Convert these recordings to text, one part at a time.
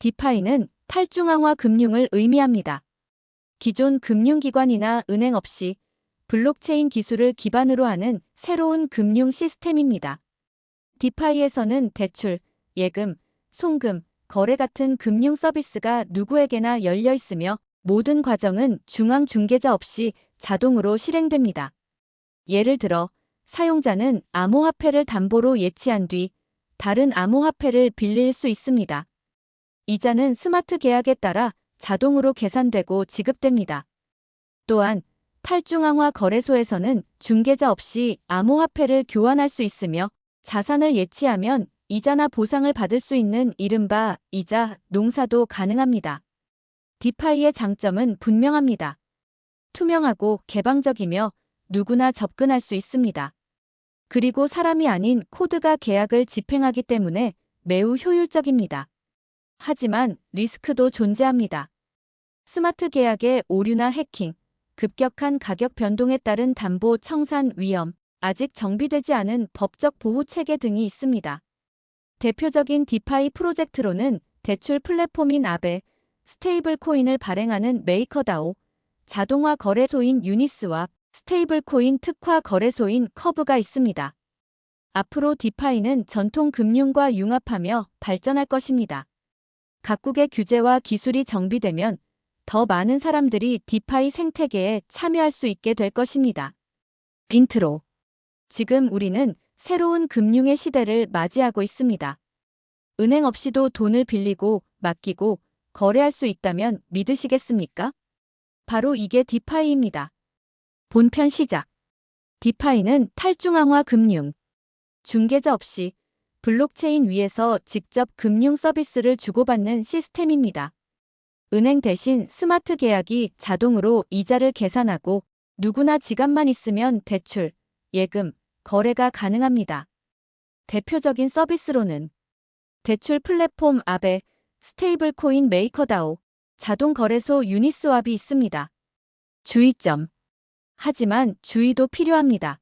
디파이는 탈중앙화 금융을 의미합니다. 기존 금융기관이나 은행 없이 블록체인 기술을 기반으로 하는 새로운 금융 시스템입니다. 디파이에서는 대출, 예금, 송금, 거래 같은 금융 서비스가 누구에게나 열려 있으며 모든 과정은 중앙 중개자 없이 자동으로 실행됩니다. 예를 들어 사용자는 암호화폐를 담보로 예치한 뒤 다른 암호화폐를 빌릴 수 있습니다. 이자는 스마트 계약에 따라 자동으로 계산되고 지급됩니다. 또한 탈중앙화 거래소에서는 중개자 없이 암호화폐를 교환할 수 있으며 자산을 예치하면 이자나 보상을 받을 수 있는 이른바 이자 농사도 가능합니다. 디파이의 장점은 분명합니다. 투명하고 개방적이며 누구나 접근할 수 있습니다. 그리고 사람이 아닌 코드가 계약을 집행하기 때문에 매우 효율적입니다. 하지만 리스크도 존재합니다. 스마트 계약의 오류나 해킹, 급격한 가격 변동에 따른 담보 청산 위험, 아직 정비되지 않은 법적 보호 체계 등이 있습니다. 대표적인 디파이 프로젝트로는 대출 플랫폼인 아베, 스테이블 코인을 발행하는 메이커다오, 자동화 거래소인 유니스와 스테이블 코인 특화 거래소인 커브가 있습니다. 앞으로 디파이는 전통 금융과 융합하며 발전할 것입니다. 각국의 규제와 기술이 정비되면 더 많은 사람들이 디파이 생태계에 참여할 수 있게 될 것입니다. 인트로. 지금 우리는 새로운 금융의 시대를 맞이하고 있습니다. 은행 없이도 돈을 빌리고 맡기고 거래할 수 있다면 믿으시겠습니까? 바로 이게 디파이입니다. 본편 시작. 디파이는 탈중앙화 금융. 중개자 없이 블록체인 위에서 직접 금융 서비스를 주고받는 시스템입니다. 은행 대신 스마트 계약이 자동으로 이자를 계산하고 누구나 지갑만 있으면 대출, 예금, 거래가 가능합니다. 대표적인 서비스로는 대출 플랫폼 아베, 스테이블 코인 메이커다오, 자동 거래소 유니스왑이 있습니다. 주의점. 하지만 주의도 필요합니다.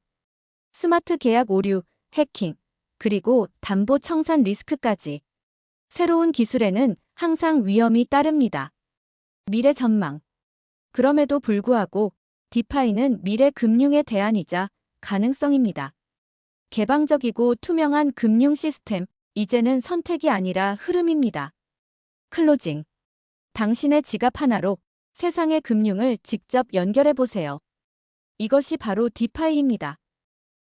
스마트 계약 오류, 해킹, 그리고 담보 청산 리스크까지. 새로운 기술에는 항상 위험이 따릅니다. 미래 전망. 그럼에도 불구하고 디파이는 미래 금융의 대안이자 가능성입니다. 개방적이고 투명한 금융 시스템, 이제는 선택이 아니라 흐름입니다. 클로징. 당신의 지갑 하나로 세상의 금융을 직접 연결해 보세요. 이것이 바로 디파이입니다.